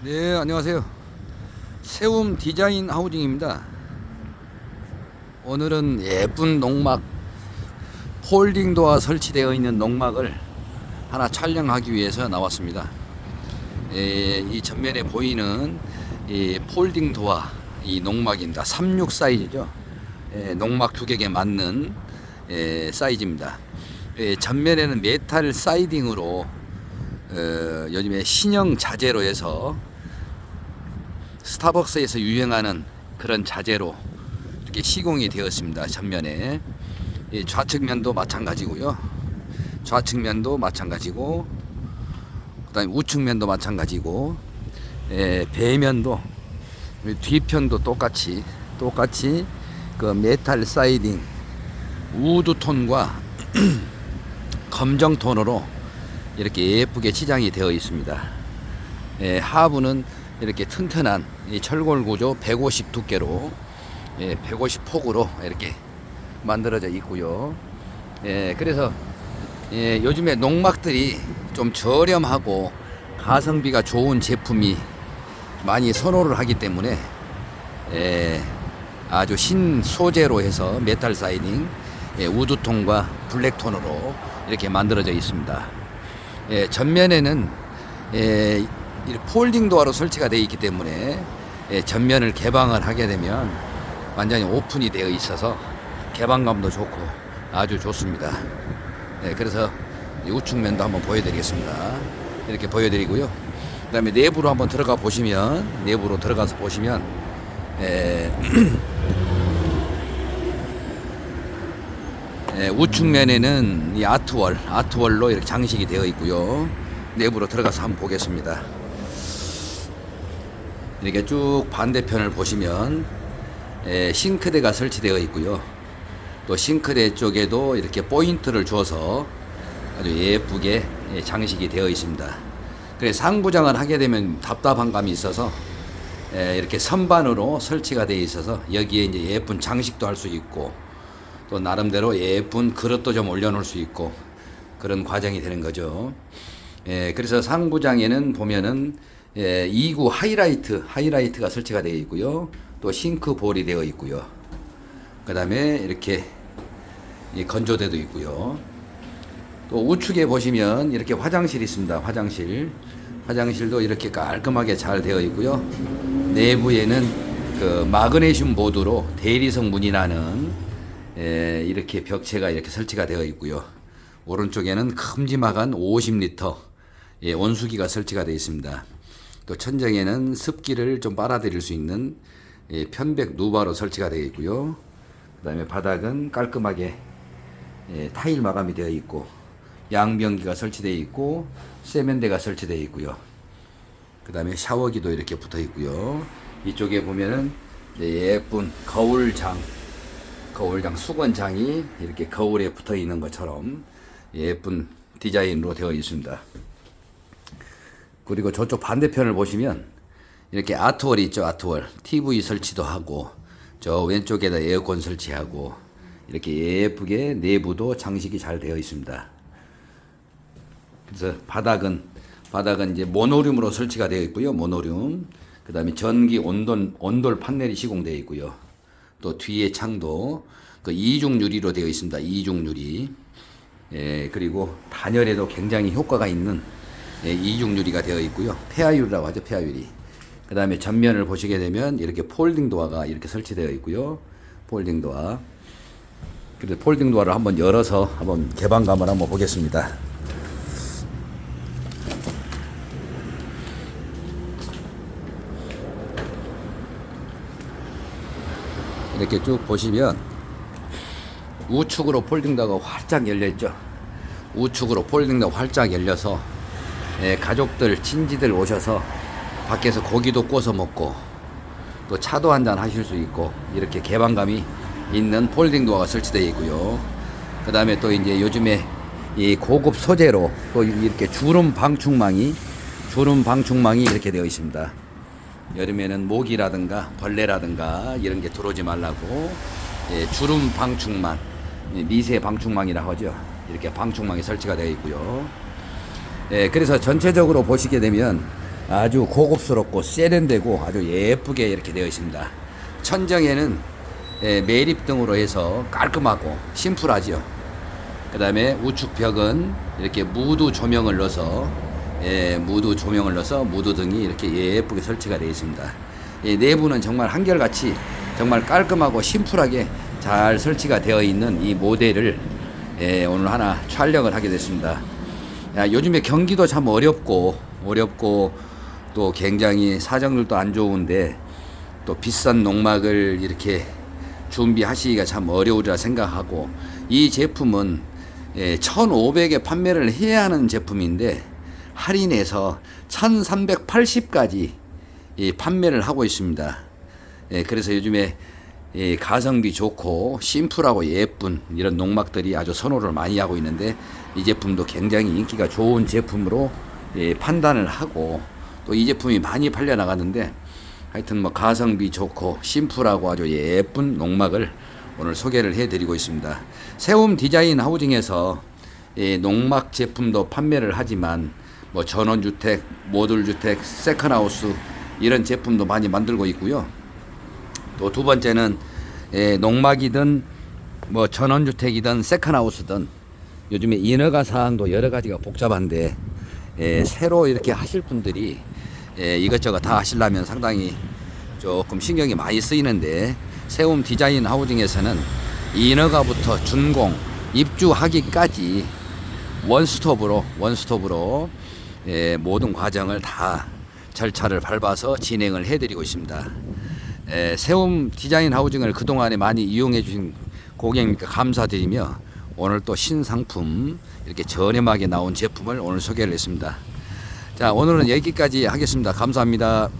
네, 안녕하세요. 세움 디자인 하우징입니다. 오늘은 예쁜 농막, 폴딩 도어 설치되어 있는 농막을 하나 촬영하기 위해서 나왔습니다. 예, 이 전면에 보이는 이 폴딩 도어 이 농막입니다. 36 사이즈죠. 예, 농막 두 개에 맞는 예, 사이즈입니다. 예, 전면에는 메탈 사이딩으로 어, 요즘에 신형 자재로 해서 스타벅스에서 유행하는 그런 자재로 이렇게 시공이 되었습니다. 전면에 이 좌측면도 마찬가지고요. 좌측면도 마찬가지고 그다음에 우측면도 마찬가지고 예, 배면도 뒤편도 똑같이 똑같이 그 메탈 사이딩 우드 톤과 검정 톤으로 이렇게 예쁘게 치장이 되어 있습니다. 예, 하부는 이렇게 튼튼한 이 철골 구조 150 두께로 예, 150 폭으로 이렇게 만들어져 있고요. 예, 그래서 예, 요즘에 농막들이 좀 저렴하고 가성비가 좋은 제품이 많이 선호를 하기 때문에 예, 아주 신 소재로 해서 메탈 사이딩 예, 우드톤과 블랙톤으로 이렇게 만들어져 있습니다. 예, 전면에는 예, 이 폴딩 도어로 설치가 되어 있기 때문에 예, 전면을 개방을 하게 되면 완전히 오픈이 되어 있어서 개방감도 좋고 아주 좋습니다. 예, 그래서 이 우측면도 한번 보여드리겠습니다. 이렇게 보여드리고요. 그 다음에 내부로 한번 들어가 보시면 내부로 들어가서 보시면 예, 예, 우측면에는 이 아트월, 아트월로 이렇게 장식이 되어 있고요. 내부로 들어가서 한번 보겠습니다. 이렇게 쭉 반대편을 보시면 예, 싱크대가 설치되어 있고요. 또 싱크대 쪽에도 이렇게 포인트를 주어서 아주 예쁘게 예, 장식이 되어 있습니다. 그래서 상부장을 하게 되면 답답한 감이 있어서 예, 이렇게 선반으로 설치가 되어 있어서 여기에 이제 예쁜 장식도 할 수 있고 또 나름대로 예쁜 그릇도 좀 올려놓을 수 있고 그런 과정이 되는 거죠. 예, 그래서 상부장에는 보면은 예, 2구 하이라이트 하이라이트가 설치가 되어 있고요. 또 싱크 볼이 되어 있고요. 그 다음에 이렇게 이 건조대도 있고요. 또 우측에 보시면 이렇게 화장실이 있습니다. 화장실. 화장실도 이렇게 깔끔하게 잘 되어 있고요. 내부에는 그 마그네슘 보드로 대리석 문이 나는 예, 이렇게 벽체가 이렇게 설치가 되어 있고요. 오른쪽에는 큼지막한 50리터 예, 온수기가 설치가 되어 있습니다. 또 천정에는 습기를 좀 빨아들일 수 있는 예, 편백 누바로 설치가 되어 있고요. 그 다음에 바닥은 깔끔하게 예, 타일 마감이 되어 있고 양변기가 설치되어 있고 세면대가 설치되어 있고요. 그 다음에 샤워기도 이렇게 붙어 있고요. 이쪽에 보면은 예쁜 거울장 거울장 수건장이 이렇게 거울에 붙어 있는 것처럼 예쁜 디자인으로 되어 있습니다. 그리고 저쪽 반대편을 보시면 이렇게 아트월이 있죠, 아트월. TV 설치도 하고 저 왼쪽에다 에어컨 설치하고 이렇게 예쁘게 내부도 장식이 잘 되어 있습니다. 그래서 바닥은 바닥은 이제 모노륨으로 설치가 되어 있고요. 모노륨. 그다음에 전기 온돌 온돌 판넬이 시공되어 있고요. 또 뒤에 창도 그 이중 유리로 되어 있습니다. 이중 유리. 예, 그리고 단열에도 굉장히 효과가 있는 예, 이중 유리가 되어 있고요. 폐하유리라고 하죠. 폐하유리. 그 다음에 전면을 보시게 되면 이렇게 폴딩 도어가 이렇게 설치되어 있고요. 폴딩 도어. 그래서 폴딩 도어를 한번 열어서 한번 개방감을 한번 보겠습니다. 이렇게 쭉 보시면 우측으로 폴딩 도어가 활짝 열려 있죠. 우측으로 폴딩 도어가 활짝 열려서 예, 가족들, 친지들 오셔서 밖에서 고기도 구워서 먹고 또 차도 한잔 하실 수 있고 이렇게 개방감이 있는 폴딩 도어가 설치되어 있고요. 그 다음에 또 이제 요즘에 이 고급 소재로 또 이렇게 주름 방충망이 주름 방충망이 이렇게 되어 있습니다. 여름에는 모기라든가 벌레라든가 이런 게 들어오지 말라고 예, 주름 방충망, 예, 미세 방충망이라고 하죠. 이렇게 방충망이 설치가 되어 있고요. 예, 그래서 전체적으로 보시게 되면 아주 고급스럽고 세련되고 아주 예쁘게 이렇게 되어 있습니다. 천정에는 예, 매립 등으로 해서 깔끔하고 심플하지요. 그 다음에 우측 벽은 이렇게 무드 조명을 넣어서 예, 무드 조명을 넣어서 무드 등이 이렇게 예쁘게 설치가 되어 있습니다. 예, 내부는 정말 한결같이 정말 깔끔하고 심플하게 잘 설치가 되어 있는 이 모델을 예, 오늘 하나 촬영을 하게 됐습니다. 야, 요즘에 경기도 참 어렵고 어렵고 또 굉장히 사정들도 안 좋은데 또 비싼 농막을 이렇게 준비하시기가 참 어려우리라 생각하고 이 제품은 예, 1,500에 판매를 해야 하는 제품인데 할인해서 1,380까지 이 판매를 하고 있습니다. 예, 그래서 요즘에 이 가성비 좋고 심플하고 예쁜 이런 농막들이 아주 선호를 많이 하고 있는데 이 제품도 굉장히 인기가 좋은 제품으로 예, 판단을 하고 또 이 제품이 많이 팔려 나가는데 하여튼 뭐 가성비 좋고 심플하고 아주 예쁜 농막을 오늘 소개를 해드리고 있습니다. 세움 디자인 하우징에서 이 농막 제품도 판매를 하지만 뭐 전원주택, 모듈주택, 세컨하우스 이런 제품도 많이 만들고 있고요. 또 두 번째는 예, 농막이든 뭐 전원주택이든 세컨하우스든 요즘에 인허가 사항도 여러 가지가 복잡한데 예, 새로 이렇게 하실 분들이 예, 이것저것 다 하시려면 상당히 조금 신경이 많이 쓰이는데 세움 디자인 하우징에서는 인허가부터 준공 입주하기까지 원스톱으로 원스톱으로 예, 모든 과정을 다 절차를 밟아서 진행을 해드리고 있습니다. 에, 세움 디자인 하우징을 그동안에 많이 이용해 주신 고객님께 감사드리며 오늘 또 신상품 이렇게 저렴하게 나온 제품을 오늘 소개를 했습니다. 자 오늘은 여기까지 하겠습니다. 감사합니다.